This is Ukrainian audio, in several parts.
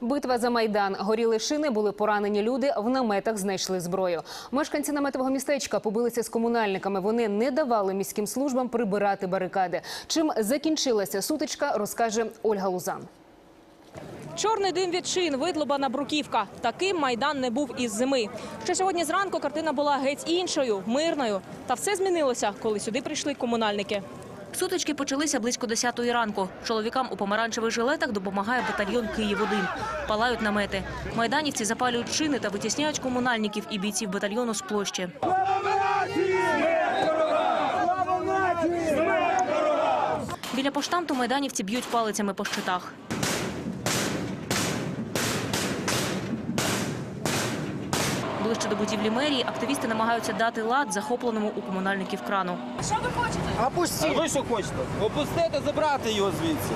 Битва за майдан. Горіли шини, були поранені люди. В наметах знайшли зброю. Мешканці наметового містечка побилися з комунальниками. Вони не давали міським службам прибирати барикади. Чим закінчилася сутичка, розкаже Ольга Лузан. Чорний дим від шин, видлобана бруківка. Таким майдан не був із зими. Ще сьогодні зранку картина була геть іншою, мирною. Та все змінилося, коли сюди прийшли комунальники. Сутички почалися близько 10-ї ранку. Чоловікам у помаранчевих жилетах допомагає батальйон Київ-1. Палають намети. Майданівці запалюють шини та витісняють комунальників і бійців батальйону з площі. Біля поштамту майданівці б'ють палицями по щитах. Ближче до будівлі мерії активісти намагаються дати лад захопленому у комунальників крану. А ви що хочете? Опустити, забрати його звідси.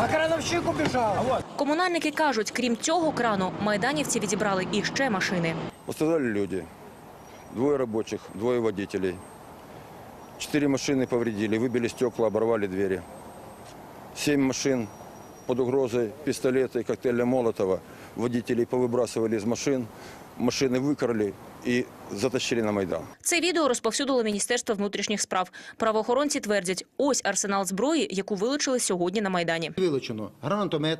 А крановщик убежал. Комунальники кажуть, крім цього крану, майданівці відібрали і ще машини. Пострадали люди. Двое рабочих, двое водителей. Четыре машины повредили, выбили стекла, оборвали двери. Семь машин под угрозой пистолета и коктейля Молотова. Водителей повыбрасывали из машин, машины выкрали и затащили на Майдан. Це відео розповсюдило Міністерство внутрішніх справ. Правоохоронці твердять, ось арсенал зброї, яку вилучили сьогодні на Майдані. Вилучено гранатомет,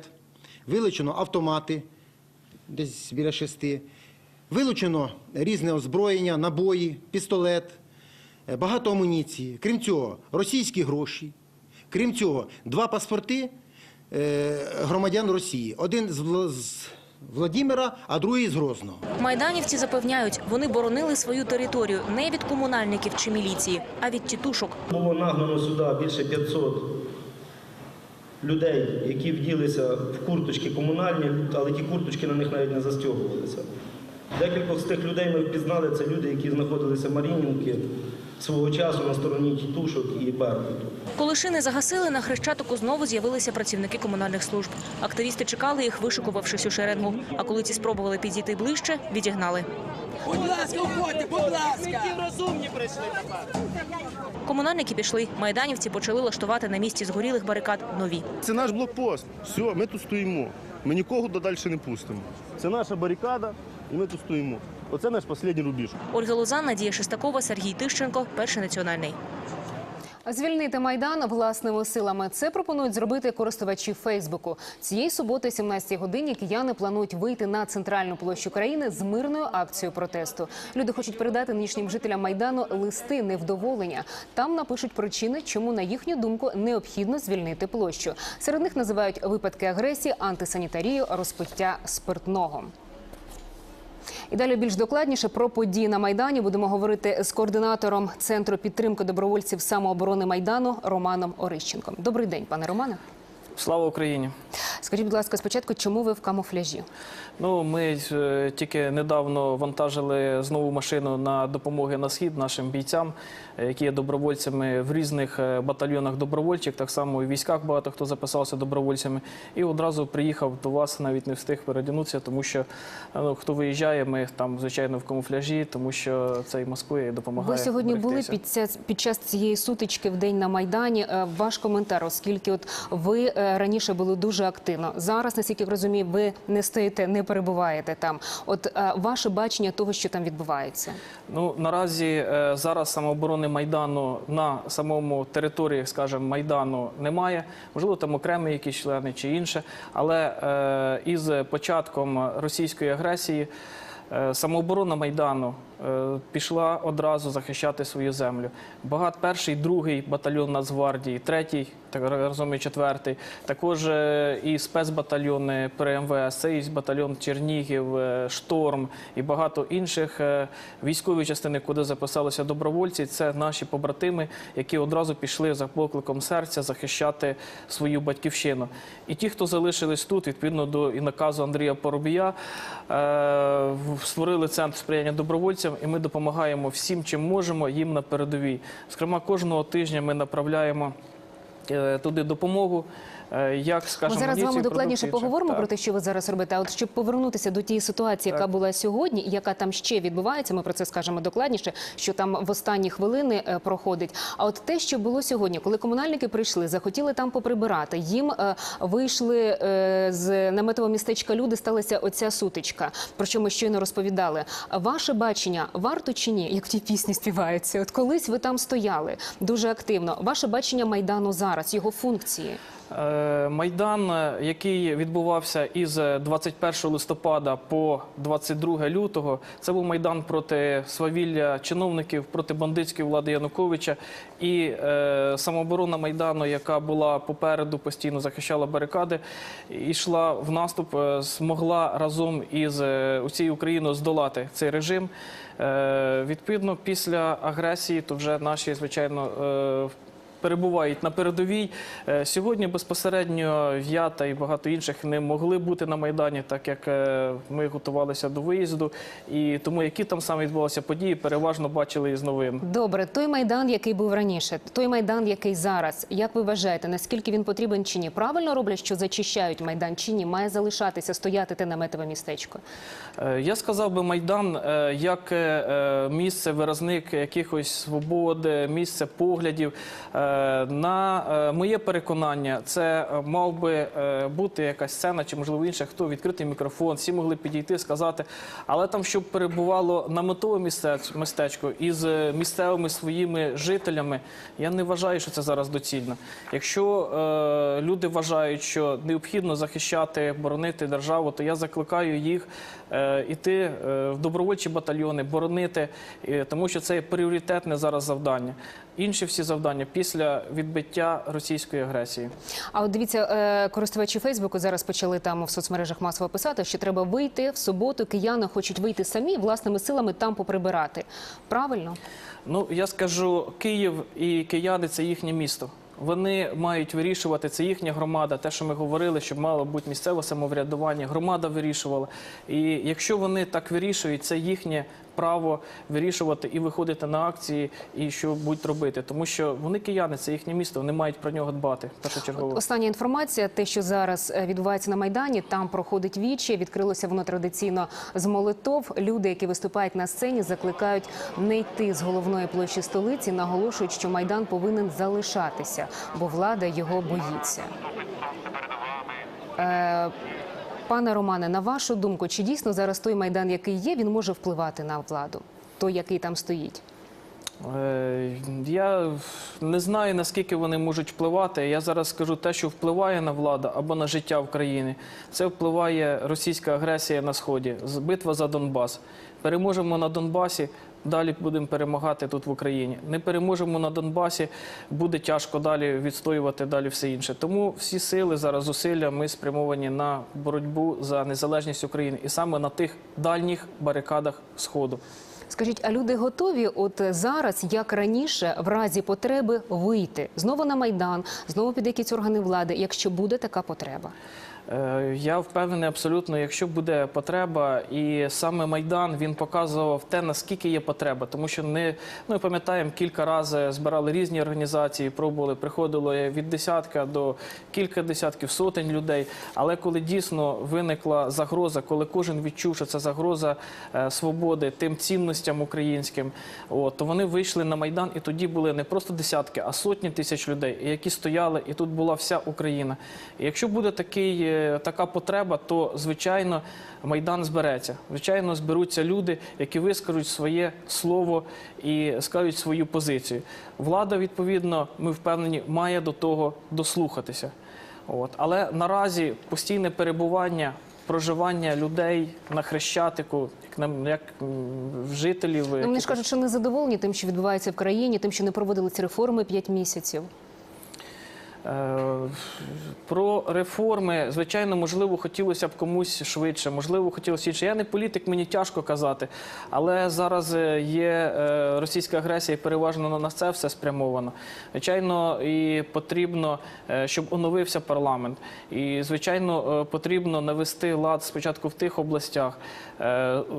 вилучено автомати, десь біля шести, вилучено різне озброєння, набої, пістолет, е, багато амуніції. Крім цього, російські гроші. Крім цього, два паспорти е, громадян Росії. Один з Вла- Владимира, а другий з Грозного. Майданівці запевняють, вони боронили свою територію не від комунальників чи міліції, а від тітушок. Було нагнано сюди більше 500 людей, які вділися в курточки комунальні, але ті курточки на них навіть не застягувалися. Декількох з тих людей ми впізнали, це люди, які знаходилися в Марінівці свого часу на стороні тітушок і Беркуту. Коли шини загасили, на Хрещатику знову з'явилися працівники комунальних служб. Активісти чекали їх, вишикувавшись у шеренгу. А коли ці спробували підійти ближче, відігнали. Будь ласка, уходьте, будь ласка. розумні прийшли тепер. Комунальники пішли. Майданівці почали лаштувати на місці згорілих барикад нові. Це наш блокпост. Все, ми тут стоїмо. Ми нікого додалі не пустимо. Це наша барикада, і ми тут стоїмо. Оце наш останній рубіж. Ольга Лозан, Надія Шестакова, Сергій Тищенко, перший національний. Звільнити майдан власними силами. Це пропонують зробити користувачі Фейсбуку. Цієї суботи, 17 годині, кияни планують вийти на центральну площу країни з мирною акцією протесту. Люди хочуть передати нинішнім жителям майдану листи невдоволення. Там напишуть причини, чому на їхню думку необхідно звільнити площу. Серед них називають випадки агресії, антисанітарію, розпиття спиртного. І далі більш докладніше про події на майдані будемо говорити з координатором центру підтримки добровольців самооборони майдану Романом Орищенком. Добрий день, пане Романе. Слава Україні! Скажіть, будь ласка, спочатку, чому ви в камуфляжі? Ну, ми е, тільки недавно вантажили знову машину на допомоги на схід нашим бійцям, е, які є добровольцями в різних е, батальйонах добровольчих. Так само і в військах багато хто записався добровольцями. І одразу приїхав до вас, навіть не встиг передягнутися, тому що е, ну, хто виїжджає, ми там звичайно в камуфляжі, тому що це і маскує і допомагає. Ви сьогодні були берегтися. під, ця, під час цієї сутички в день на майдані. Е, Ваш коментар, оскільки от ви е, раніше були дуже активно. Зараз, наскільки розумію, ви не стоїте, не перебуваєте там. От е, ваше бачення того, що там відбувається. Ну наразі е, зараз самооборони майдану на самому території, скажімо, майдану немає. Можливо, там окремі якісь члени чи інше. Але е, із початком російської агресії е, самооборона майдану е, пішла одразу захищати свою землю. Багат перший, другий батальйон Нацгвардії, третій, разом і четвертий. Також е, і спецбатальйони при МВС, і батальйон Чернігів, е, Шторм і багато інших е, військові частини, куди записалися добровольці. Це наші побратими, які одразу пішли за покликом серця захищати свою батьківщину. І ті, хто залишились тут, відповідно до і наказу Андрія Поробія, е, створили центр сприяння добровольцям, і ми допомагаємо всім, чим можемо їм на передовій. Зокрема, кожного тижня ми направляємо е, туди допомогу. Е, як Ми зараз з вами докладніше поговоримо так. про те, що ви зараз робите. А от щоб повернутися до тієї ситуації, яка Так. була сьогодні, яка там ще відбувається, ми про це скажемо докладніше, що там в останні хвилини е, проходить. А от те, що було сьогодні, коли комунальники прийшли, захотіли там поприбирати, їм е, вийшли з наметового містечка люди, сталася оця сутичка, про що ми щойно розповідали. Ваше бачення варто чи ні, як в тій пісні співається? От колись ви там стояли дуже активно. Ваше бачення майдану зараз, його функції. Е, Майдан, е, який відбувався із 21 листопада по 22 лютого, це був майдан проти свавілля чиновників, проти бандитської влади Януковича і е, самооборона майдану, яка була попереду, постійно захищала барикади, йшла в наступ, е, змогла разом із е, усією Україною здолати цей режим. Е, Відповідно, після агресії, то вже наші звичайно. е, перебувають на передовій. Е, Сьогодні безпосередньо я та і багато інших не могли бути на Майдані, так як е, ми готувалися до виїзду. І тому, які там саме відбувалися події, переважно бачили із новин. Добре, той майдан, який був раніше, той майдан, який зараз. Як ви вважаєте, наскільки він потрібен чи ні? Правильно роблять, що зачищають майдан чи ні? Має залишатися стояти те наметове містечко. Е, Я сказав би Майдан як місце виразник якихось свободи, місце поглядів. Е, На е, моє переконання, це е, мав би бути якась сцена, чи можливо інше, хто відкритий мікрофон, всі могли підійти, сказати. Але там, щоб перебувало наметове містеч- містечко із місцевими своїми жителями, я не вважаю, що це зараз доцільно. Якщо люди вважають, що необхідно захищати, боронити державу, то я закликаю їх іти в добровольчі батальйони, боронити, тому що це пріоритетне зараз завдання. Інші всі завдання після відбиття російської агресії. А от дивіться, е, користувачі Фейсбуку зараз почали там в соцмережах масово писати, що треба вийти в суботу. Кияни хочуть вийти самі власними силами там поприбирати. Правильно? Ну я скажу, Київ і кияни це їхнє місто. Вони мають вирішувати, це їхня громада. Те, що ми говорили, щоб мало бути місцеве самоврядування, громада вирішувала. І якщо вони так вирішують, це їхнє право вирішувати і виходити на акції, і що будуть робити. Тому що вони кияни, це їхнє місто, вони мають про нього дбати першочергово. Остання інформація, те, що зараз е, відбувається на майдані, там проходить вічі. Відкрилося воно традиційно з молитов. Люди, які виступають на сцені, закликають не йти з головної площі столиці. Наголошують, що майдан повинен залишатися, бо влада його боїться. Е, Пане Романе, на вашу думку, чи дійсно зараз той майдан, який є, він може впливати на владу, той, який там стоїть? Е, Я не знаю, наскільки вони можуть впливати. Я зараз скажу те, що впливає на владу або на життя в країні. Це впливає російська агресія на сході, битва за Донбас. Переможемо на Донбасі. Далі будемо перемагати тут в Україні. Не переможемо на Донбасі, буде тяжко далі відстоювати далі все інше. Тому всі сили зараз зусилля ми спрямовані на боротьбу за незалежність України і саме на тих дальніх барикадах сходу. Скажіть, а люди готові от зараз, як раніше, в разі потреби вийти знову на майдан, знову під якісь органи влади, якщо буде така потреба? Е, Я впевнений абсолютно, якщо буде потреба, і саме майдан він показував те, наскільки є потреба, тому що не ну пам'ятаємо, кілька разів збирали різні організації, пробували, приходило від десятка до кілька десятків сотень людей. Але коли дійсно виникла загроза, коли кожен відчув, що це загроза е, свободи, тим цінностям українським, от, то вони вийшли на майдан, і тоді були не просто десятки, а сотні тисяч людей, які стояли, і тут була вся Україна. І якщо буде такий, е, така потреба, то звичайно майдан збереться. Звичайно, зберуться люди, які вискажуть своє слово і скажуть свою позицію. Влада, відповідно, ми впевнені, має до того дослухатися. От. Але наразі постійне перебування. Проживання людей на хрещатику, як нам як жителів Ну, вони ж кажуть, що не задоволені тим, що відбувається в країні, тим, що не проводили ці реформи 5 місяців. Е, Про реформи, звичайно, можливо, хотілося б комусь швидше, можливо, хотілося інше. Я не політик, мені тяжко казати, але зараз е, є е, російська агресія і переважно на це все спрямовано. Звичайно, і потрібно, щоб оновився парламент. І, звичайно, потрібно навести лад спочатку в тих областях,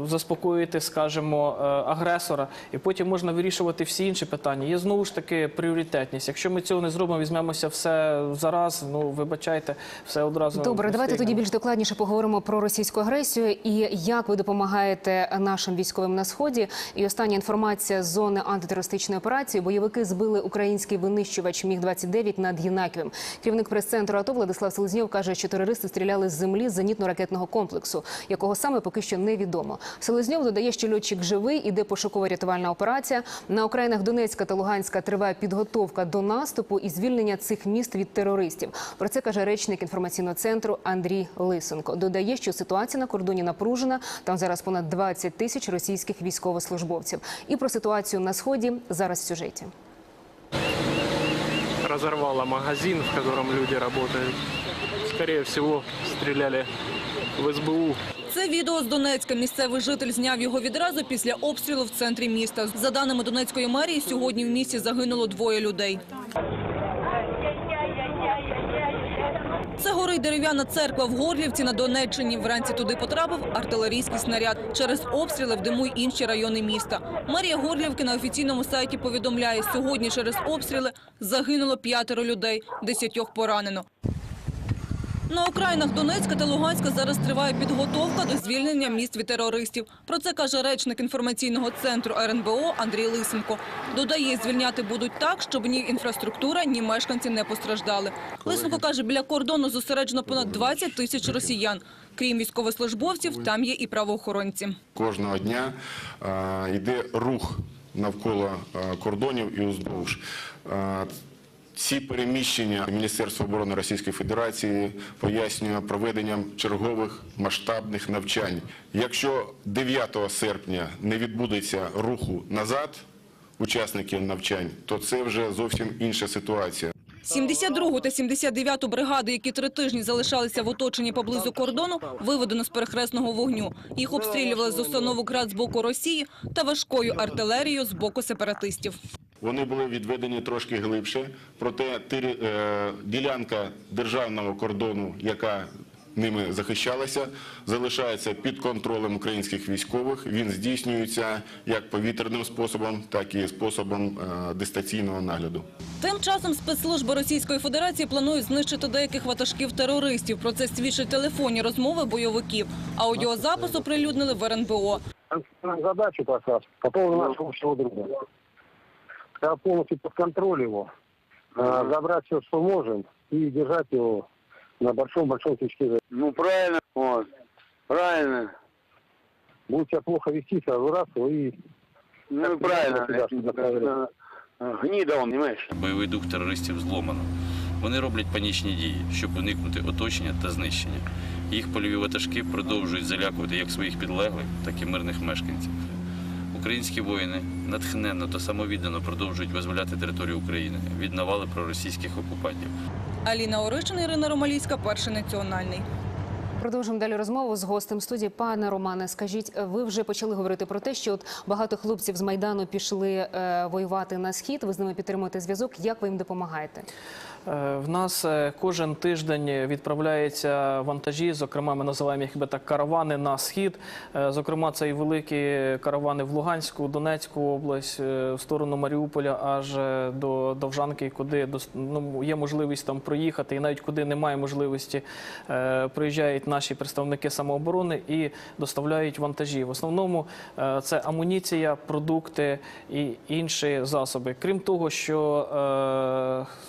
заспокоїти, скажімо, агресора, і потім можна вирішувати всі інші питання. Є знову ж таки пріоритетність. Якщо ми цього не зробимо, візьмемося все але зараз, ну вибачайте, все одразу Добре, давайте тоді більш докладніше поговоримо про російську агресію і як ви допомагаєте нашим військовим на сході. І остання інформація з зони антитерористичної операції. Бойовики збили український винищувач Міг 29 над Єнаківем. Керівник прес-центру АТО Владислав Селезньов каже, що терористи стріляли з землі з зенітно-ракетного комплексу, якого саме поки що невідомо. Селезньов додає, що льотчик живий, іде пошукова рятувальна операція. На окраїнах Донецька та Луганська триває підготовка до наступу і звільнення цих міст від терористів. Про це каже речник інформаційного центру Андрій Лисенко. Додає, що ситуація на кордоні напружена. Там зараз понад 20 тисяч російських військовослужбовців. І про ситуацію на сході зараз в сюжеті. разорвала магазин, в котором люди работают. Скорее всего, стреляли в СБУ. Це відео з Донецька. Місцевий житель зняв його відразу після обстрілу в центрі міста. За даними Донецької мерії, сьогодні в місті загинуло двоє людей. Це горить дерев'яна церква в Горлівці на Донеччині. Вранці туди потрапив артилерійський снаряд. Через обстріли в диму й інші райони міста. Марія Горлівки на офіційному сайті повідомляє, сьогодні через обстріли загинуло п'ятеро людей, десятьох поранено. На окраїнах Донецька та Луганська зараз триває підготовка до звільнення міст від терористів. Про це каже речник інформаційного центру РНБО Андрій Лисенко. Додає, звільняти будуть так, щоб ні інфраструктура, ні мешканці не постраждали. Лисенко каже, біля кордону зосереджено понад 20 тисяч росіян. Крім військовослужбовців, там є і правоохоронці. Кожного дня е, йде рух навколо е, кордонів і уздовж. Ці переміщення Міністерства оборони Російської Федерації пояснює проведенням чергових масштабних навчань. Якщо 9 серпня не відбудеться руху назад учасників навчань, то це вже зовсім інша ситуація. 72-гу та 79-ту бригади, які три тижні залишалися в оточенні поблизу кордону, виведено з перехресного вогню. Їх обстрілювали з установок ГРАД з боку Росії та важкою артилерією з боку сепаратистів. Вони були відведені трошки глибше, проте тирі- е, ділянка державного кордону, яка ними захищалася, залишається під контролем українських військових. Він здійснюється як повітряним способом, так і способом е, дистанційного нагляду. Тим часом спецслужби Російської Федерації планують знищити деяких ватажків терористів. Про це свідчать телефонні розмови бойовиків. Аудіозапис оприлюднили в РНБО. задачу как раз по поводу нашего общего друга. Полностью под контроль его, э, забрать все, что можем, и держать его на большом-большом тычке. Ну правильно, вот. Правильно. Будет себя плохо вести, сразу раз и Ну правильно. да, да, да, да. Гнида он, понимаешь? Бойовий дух терористів зломано. Вони роблять панічні дії, щоб уникнути оточення та знищення. Їх польові ватажки продовжують залякувати як своїх підлеглих, так і мирних мешканців. Українські воїни натхненно та самовіддано продовжують визволяти територію України від навали проросійських окупантів. Аліна Оришина, Ірина Ромалійська, перший національний. Продовжимо далі розмову з гостем студії. Пане Романе, скажіть, ви вже почали говорити про те, що от багато хлопців з майдану пішли е, воювати на схід. Ви з ними підтримуєте зв'язок. Як ви їм допомагаєте? Е, В нас е, кожен тиждень відправляються вантажі, зокрема, ми називаємо їх би так каравани на схід. Е, Зокрема, це і великі каравани в Луганську, Донецьку область, в сторону Маріуполя, аж до Довжанки, куди ну, є можливість там проїхати, і навіть куди немає можливості, приїжджають наші представники самооборони і доставляють вантажі. В основному це амуніція, продукти і інші засоби. Крім того, що,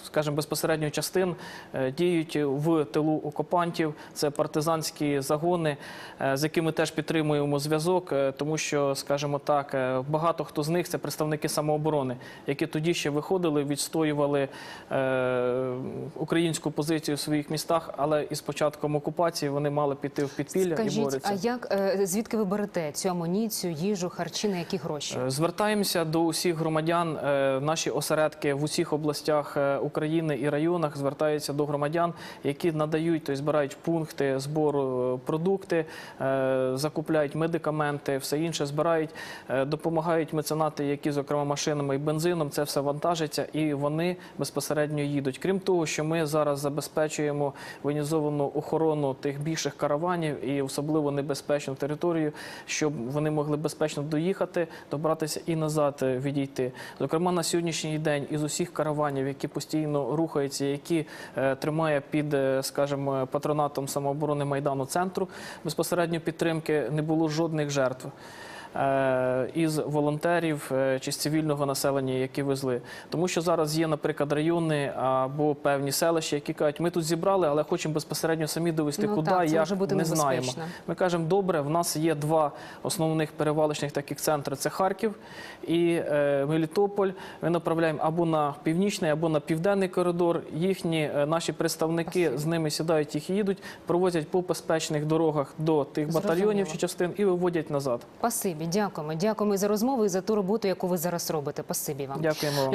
скажімо, безпосередньо частин е, діють в тилу окупантів, це партизанські загони, е, з якими теж підтримуємо зв'язок, е, тому що, скажімо так, багато хто з них це представники самооборони, які тоді ще виходили, відстоювали українську позицію в своїх містах, але із початком окупації вони мали піти в підпілля і Скажіть, борються. а як звідки ви берете цю амуніцію, їжу, харчі, на які гроші? Звертаємося до усіх громадян. Наші осередки в усіх областях України і районах звертаються до громадян, які надають, тобто збирають пункти збору е, продукти, е, закупляють медикаменти, все інше збирають, е, допомагають меценати, які, зокрема, машинами і бензином, це все вантажиться, і вони безпосередньо їдуть. Крім того, що ми зараз забезпечуємо воєнізовану охорону тих більших караванів і особливо небезпечну територію, щоб вони могли безпечно доїхати, добратися і назад відійти. Зокрема, на сьогоднішній день із усіх караванів, які постійно рухаються. Утримується, які е, тримає під, е, скажімо, патронатом самооборони Майдану центру безпосередньо підтримки, не було жодних жертв. Е, Із волонтерів е, чи з цивільного населення, які везли, тому що зараз є, наприклад, райони або певні селища, які кажуть, ми тут зібрали, але хочемо безпосередньо самі довести, Ну куди так, як не знаємо. Ми кажемо, добре, в нас є два основних перевалочних таких центри: це Харків і е, Мелітополь. Ми направляємо або на північний, або на південний коридор. Їхні е, наші представники з ними сідають, їх їдуть, провозять по безпечних дорогах до тих батальйонів чи частин і виводять назад. Спасибі, дякуємо. Дякуємо і за розмову і за ту роботу, яку ви зараз робите. Спасибі вам. Дякуємо